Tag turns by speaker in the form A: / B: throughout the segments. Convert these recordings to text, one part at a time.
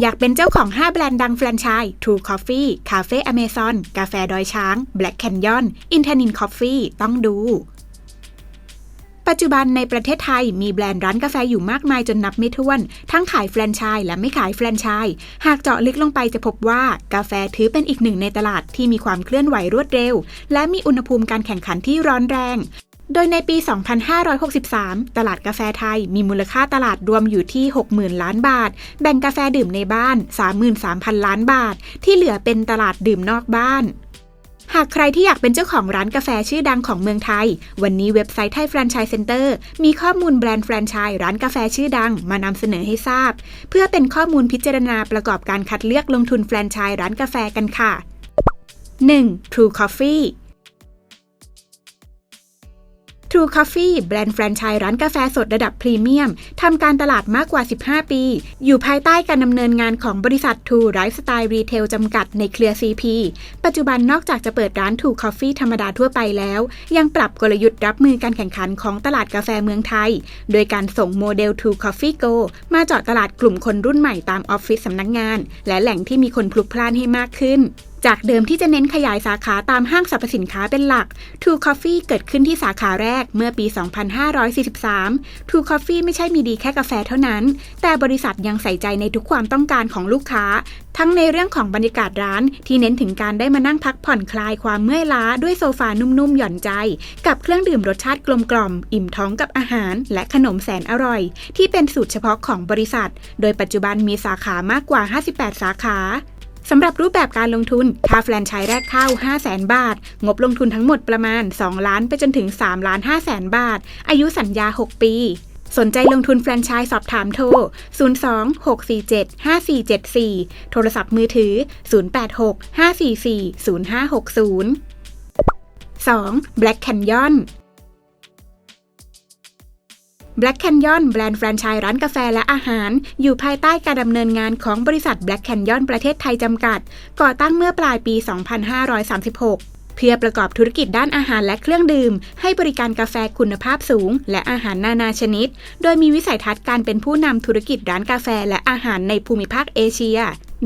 A: อยากเป็นเจ้าของ 5 แบรนด์ดังแฟรนไชส์ True Coffee Cafe Amazon กาแฟดอยช้าง Black Canyon i n t e r n i n Coffee ต้องดู ปัจจุบันในประเทศไทยมีแบรนด์ร้านกาแฟอยู่มากมายจนนับไม่ถ้วน ทั้งขายแฟรนไชส์และไม่ขายแฟรนไชส์หากเจาะลึกลงไปจะพบว่ากาแฟถือเป็นอีกหนึ่งในตลาดที่มีความเคลื่อนไหวรวดเร็ว และมีอุณหภูมิการแข่งขันที่ร้อนแรง โดยในปี 2563 ตลาดกาแฟไทยมีมูลค่าตลาดรวมอยู่ที่ 60,000 ล้านบาท แบ่งกาแฟดื่มในบ้าน 33,000 ล้านบาท ที่เหลือเป็นตลาดดื่มนอกบ้านหากใครที่อยากเป็นเจ้าของร้านกาแฟชื่อดังของเมืองไทย วันนี้เว็บไซต์ไทยแฟรนไชส์เซ็นเตอร์มีข้อมูลแบรนด์แฟรนไชส์ร้านกาแฟชื่อดังมานำเสนอให้ทราบ เพื่อเป็นข้อมูลพิจารณาประกอบการคัดเลือกลงทุนแฟรนไชส์ร้านกาแฟกันค่ะ 1. True Coffee True Coffee แบรนด์แฟรนไชส์ร้านกาแฟสดระดับพรีเมียม ทำการตลาดมากกว่า 15 ปี อยู่ภายใต้การดำเนินงานของบริษัท True Lifestyle Retail จำกัดในเครือ CP ปัจจุบันนอกจากจะเปิดร้าน True Coffee ธรรมดาทั่วไปแล้ว ยังปรับกลยุทธ์รับมือการแข่งขันของตลาดกาแฟเมืองไทย โดยการส่งโมเดล True Coffee Go มาเจาะตลาดกลุ่มคนรุ่นใหม่ตามออฟฟิศสำนักงาน และแหล่งที่มีคนพลุกพล่านให้มากขึ้นจากเดิมที่จะเน้นขยายสาขาตามห้างสรรพสินค้าเป็นหลัก True Coffee เกิดขึ้นที่สาขาแรกเมื่อปี 2543 True Coffee ไม่ใช่มีดีแค่กาแฟเท่านั้น แต่บริษัทยังใส่ใจในทุกความต้องการของลูกค้า ทั้งในเรื่องของบรรยากาศร้าน ที่เน้นถึงการได้มานั่งพักผ่อนคลายความเมื่อยล้าด้วยโซฟานุ่มๆหย่อนใจ กับเครื่องดื่มรสชาติกลมๆอิ่มท้องกับอาหาร และขนมแสนอร่อย ที่เป็นสูตรเฉพาะของบริษัท โดยปัจจุบันมีสาขามากกว่า 58 สาขา สำหรับรูปแบบการลงทุน ค่าแฟรนไชส์แรกเข้า 5 0 0แสนบาท งบลงทุนทั้งหมดประมาณ 2 ล้านไปจนถึง 3 ล้าน5แสนบาท อายุสัญญา 6 ปี สนใจลงทุนแฟรนไชส์สอบถามโทร 02-647-5474 โทรศัพท์มือถือ 086-544-0560 2. Black Canyon Black Canyon แบรนด์แฟรนไชส์ร้านกาแฟและอาหาร อยู่ภายใต้การดำเนินงานของบริษัท Black Canyon ประเทศไทยจำกัด ก่อตั้งเมื่อปลายปี 2536เพื่อประกอบธุรกิจด้านอาหารและเครื่องดื่ม ให้บริการกาแฟคุณภาพสูง และอาหารนานาชนิด โดยมีวิสัยทัศน์การเป็นผู้นำธุรกิจร้านกาแฟและอาหารในภูมิภาคเอเชีย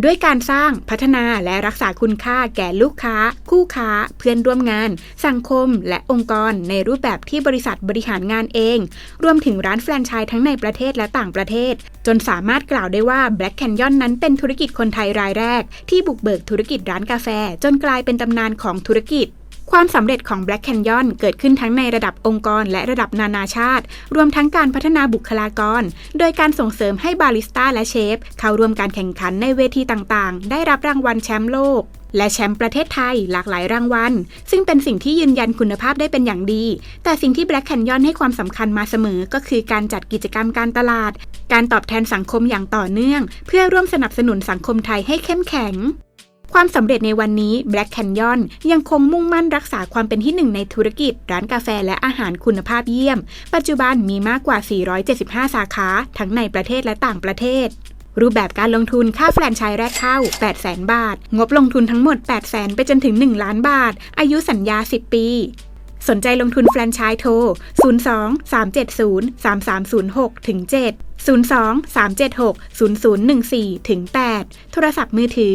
A: ด้วยการสร้างพัฒนาและรักษาคุณค่าแก่ลูกค้า คู่ค้า เพื่อนร่วมงาน สังคม และองค์กร ในรูปแบบที่บริษัทบริหารงานเอง รวมถึงร้านแฟรนไชส์ทั้งในประเทศและต่างประเทศ จนสามารถกล่าวได้ว่า Black Canyon นั้นเป็นธุรกิจคนไทยรายแรก ที่บุกเบิกธุรกิจร้านกาแฟ จนกลายเป็นตำนานของธุรกิจ ความสำเร็จของ Black Canyon เกิดขึ้นทั้งในระดับองค์กรและระดับนานาชาติ รวมทั้งการพัฒนาบุคลากร โดยการส่งเสริมให้บาริสต้าและเชฟ เข้าร่วมการแข่งขันในเวทีต่างๆ ได้รับรางวัลแชมป์โลก และแชมป์ประเทศไทยหลากหลายรางวัล ซึ่งเป็นสิ่งที่ยืนยันคุณภาพได้เป็นอย่างดี แต่สิ่งที่ Black Canyon ให้ความสำคัญมาเสมอก็คือการจัดกิจกรรมการตลาด การตอบแทนสังคมอย่างต่อเนื่อง เพื่อร่วมสนับสนุนสังคมไทยให้เข้มแข็ง ความสำเร็จในวันนี้ Black Canyon ยังคงมุ่งมั่นรักษาความเป็นที่หนึ่งในธุรกิจ ร้านกาแฟและอาหารคุณภาพเยี่ยม ปัจจุบันมีมากกว่า 475 สาขา ทั้งในประเทศและต่างประเทศรูปแบบการลงทุนค่าแฟรนไชส์แรกเข้า 800,000 บาท งบลงทุนทั้งหมด 800,000 ไปจนถึง 1 ล้านบาท อายุสัญญา 10 ปี สนใจลงทุนแฟรนไชส์โทร 02 370 3306ถึง7 02 376 0014ถึง8โทรศัพท์มือถือ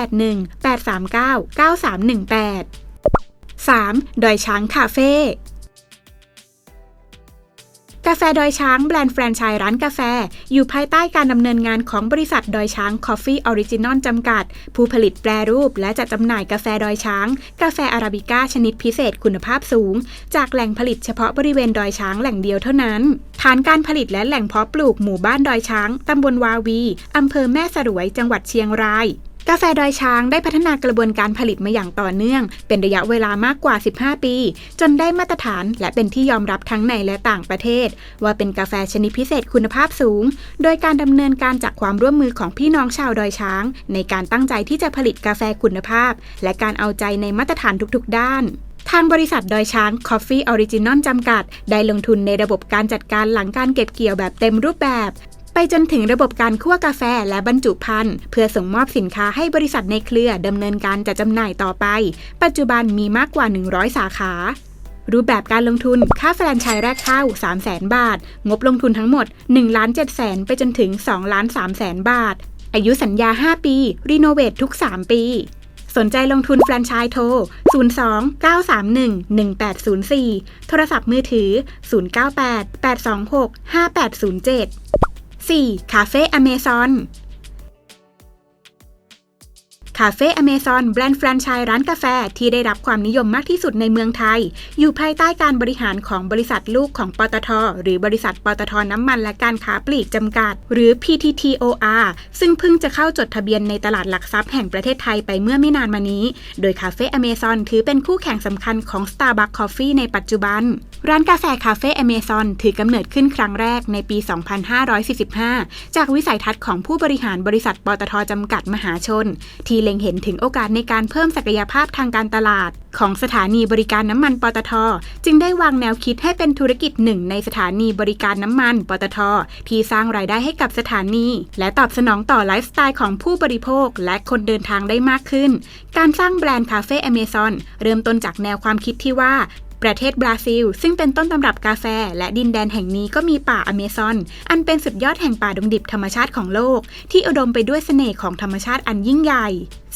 A: 081 839 9318 3. ดอยช้างคาเฟ่ กาแฟดอยช้างแบรนด์แฟรนไชส์ร้านกาแฟ อยู่ภายใต้การดำเนินงานของบริษัทดอยช้างคอฟฟี่ออริจินอลจำกัด ผู้ผลิตแปรรูป และจัดจำหน่ายกาแฟดอยช้าง กาแฟอาราบิก้าชนิดพิเศษคุณภาพสูง จากแหล่งผลิตเฉพาะบริเวณดอยช้างแหล่งเดียวเท่านั้น ฐานการผลิตและแหล่งเพาะปลูกหมู่บ้านดอยช้างตำบลวาวีอำเภอแม่สรวยจังหวัดเชียงราย กาแฟดอยช้างได้พัฒนากระบวนการผลิตมาอย่างต่อเนื่อง เป็นระยะเวลามากกว่า 15 ปี จนได้มาตรฐานและเป็นที่ยอมรับทั้งในและต่างประเทศ ว่าเป็นกาแฟชนิดพิเศษคุณภาพสูง โดยการดำเนินการจากความร่วมมือของพี่น้องชาวดอยช้าง ในการตั้งใจที่จะผลิตกาแฟคุณภาพ และการเอาใจในมาตรฐานทุกๆ ด้านทางบริษัทดอยช้าง Coffee Original จำกัด ได้ลงทุนในระบบการจัดการหลังการเก็บเกี่ยวแบบเต็มรูปแบบ ไปจนถึงระบบการคั่วกาแฟและบรรจุภัณฑ์เพื่อส่งมอบสินค้าให้บริษัทในเครือดำเนินการจัดจำหน่ายต่อไป ปัจจุบันมีมากกว่า 100 สาขา รูปแบบการลงทุน ค่าแฟรนไชส์แรกเข้า 3 0 0 0 0 0 บาท งบลงทุนทั้งหมด1ล้าน7แสนไปจนถึง2ล้าน3แสนบาท อายุสัญญา 5 ปี รีโนเวททุก 3 ปี สนใจลงทุนแฟรนไชส์โทร 02 931 1804 โทรศัพท์มือถือ 098 826 5807 4. คาเฟ่อเมซอนคาเฟ่อเมซอนแบรนด์แฟรนไชส์ร้านกาแฟที่ได้รับความนิยมมากที่สุดในเมืองไทย อยู่ภายใต้การบริหารของบริษัทลูกของปตท หรือบริษัทปตทน้ำมันและการค้าปลีกจำกัด หรือ PTTOR ซึ่งเพิ่งจะเข้าจดทะเบียนในตลาดหลักทรัพย์แห่งประเทศไทยไปเมื่อไม่นานมานี้ โดยคาเฟ่อเมซอนถือเป็นคู่แข่งสำคัญของ Starbucks Coffee ในปัจจุบัน ร้านกาแฟคาเฟ่อเมซอนถือกำเนิดขึ้นครั้งแรกในปี 2545 จากวิสัยทัศน์ของผู้บริหารบริษัทปตทจำกัดมหาชน ที่เล็งเห็นถึงโอกาสในการเพิ่มศักยภาพทางการตลาด ของสถานีบริการน้ำมันปตท จึงได้วางแนวคิดให้เป็นธุรกิจหนึ่งในสถานีบริการน้ำมันปตท ที่สร้างรายได้ให้กับสถานี และตอบสนองต่อไลฟ์สไตล์ของผู้บริโภคและคนเดินทางได้มากขึ้น การสร้างแบรนด์คาเฟ่อเมซอนเริ่มต้นจากแนวความคิดที่ว่า ประเทศบราซิล ซึ่งเป็นต้นตำรับกาแฟ และดินแดนแห่งนี้ก็มีป่าอเมซอน อันเป็นสุดยอดแห่งป่าดงดิบธรรมชาติของโลก ที่อุดมไปด้วยเสน่ห์ของธรรมชาติอันยิ่งใหญ่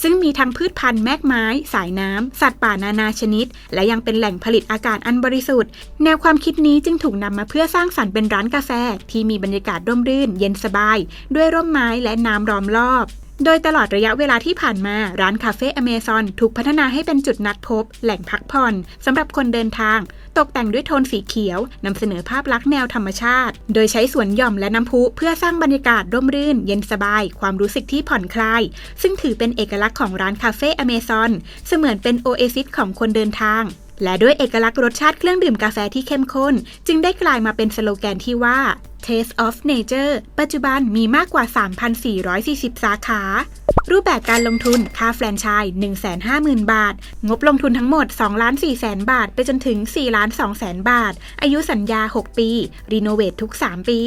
A: ซึ่งมีทั้งพืชพันธุ์แมกไม้ สายน้ำ สัตว์ป่านานาชนิด และยังเป็นแหล่งผลิตอากาศอันบริสุทธิ์ แนวความคิดนี้จึงถูกนำมาเพื่อสร้างสรรค์เป็นร้านกาแฟ ที่มีบรรยากาศร่มรื่น เย็นสบาย ด้วยร่มไม้และน้ำล้อมรอบ โดยตลอดระยะเวลาที่ผ่านมาร้านคาเฟ่อเมซอนถูกพัฒนาให้เป็นจุดนัดพบ แหล่งพักผ่อนสำหรับคนเดินทาง ตกแต่งด้วยโทนสีเขียวนำเสนอภาพลักษณ์แนวธรรมชาติ โดยใช้สวนหย่อมและน้ำพุเพื่อสร้างบรรยากาศร่มรื่น เย็นสบาย ความรู้สึกที่ผ่อนคลาย ซึ่งถือเป็นเอกลักษณ์ของร้านคาเฟ่อเมซอนเสมือนเป็นโอเอซิสของคนเดินทาง และด้วยเอกลักษณ์รสชาติเครื่องดื่มกาแฟที่เข้มข้น จึงได้กลายมาเป็นสโลแกนที่ว่า Taste of Nature ปัจจุบันมีมากกว่า 3,440 สาขา รูปแบบการลงทุน ค่าแฟรนไชส์150,000 บาท งบลงทุนทั้งหมด2ล้าน4แสนบาท ไปจนถึง4ล้าน2แสนบาท อายุสัญญา 6 ปี รีโนเวททุก 3 ปี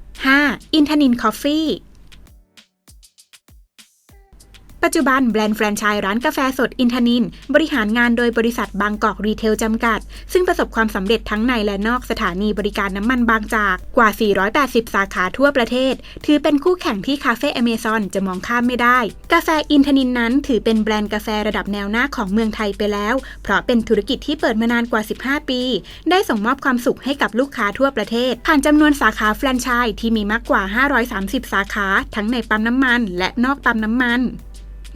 A: 5. อินทนินคอฟฟี่ ปัจจุบันแบรนด์แฟรนไชส์ร้านกาแฟสดอินทนิน บริหารงานโดยบริษัทบางกอกรีเทลจำกัด ซึ่งประสบความสำเร็จทั้งในและนอกสถานีบริการน้ำมันบางจากกว่า 480 สาขาทั่วประเทศ ถือเป็นคู่แข่งที่คาเฟ่อเมซอนจะมองข้ามไม่ได้ กาแฟอินทนินนั้นถือเป็นแบรนด์กาแฟระดับแนวหน้าของเมืองไทยไปแล้ว เพราะเป็นธุรกิจที่เปิดมานานกว่า 15 ปี ได้ส่งมอบความสุขให้กับลูกค้าทั่วประเทศ ผ่านจำนวนสาขาแฟรนไชส์ที่มีมากกว่า 530 สาขา ทั้งในปั๊มน้ำมัน และนอกปั๊มน้ำมัน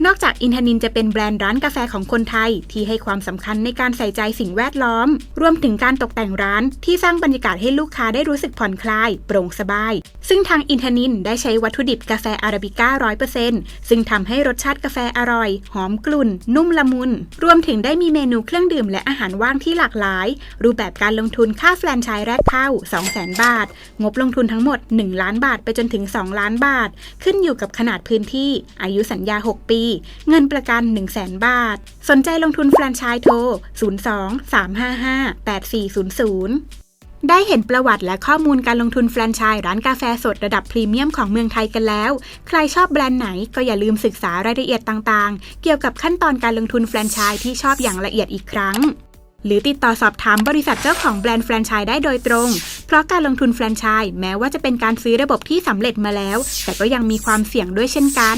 A: นอกจากอินทนินจะเป็นแบรนด์ร้านกาแฟของคนไทย ที่ให้ความสำคัญในการใส่ใจสิ่งแวดล้อม รวมถึงการตกแต่งร้าน ที่สร้างบรรยากาศให้ลูกค้าได้รู้สึกผ่อนคลาย โปร่งสบาย ซึ่งทางอินทนินได้ใช้วัตถุดิบกาแฟอาราบิก้าร้อยเปอร์เซ็นต์ซึ่งทำให้รสชาติกาแฟอร่อย หอมกลุ่น นุ่มละมุน รวมถึงได้มีเมนูเครื่องดื่มและอาหารว่างที่หลากหลาย รูปแบบการลงทุนค่าแฟรนไชส์แรกเข้า 200,000 บาท งบลงทุนทั้งหมด 1 ล้านบาทไปจนถึง 2 ล้านบาท ขึ้นอยู่กับขนาดพื้นที่ อายุสัญญา 6 ปีเงินประกัน 1 0 0 0 0แบาท สนใจลงทุนแฟรนไชส์โทร 02 355 8400ได้เห็นประวัติและข้อมูลการลงทุนแฟรนไชส์ร้านกาแฟสดระดับพรีเมียมของเมืองไทยกันแล้ว ใครชอบแบรนด์ไหนก็อย่าลืมศึกษารายละเอียดต่างๆ เกี่ยวกับขั้นตอนการลงทุนแฟรนไชส์ที่ชอบอย่างละเอียดอีกครั้ง หรือติดต่อสอบถามบริษัทเจ้าของแบรนด์แฟรนไชส์ได้โดยตรง เพราะการลงทุนแฟรนไชส์แม้ว่าจะเป็นการซื้อระบบที่สำเร็จมาแล้ว แต่ก็ยังมีความเสี่ยงด้วยเช่นกัน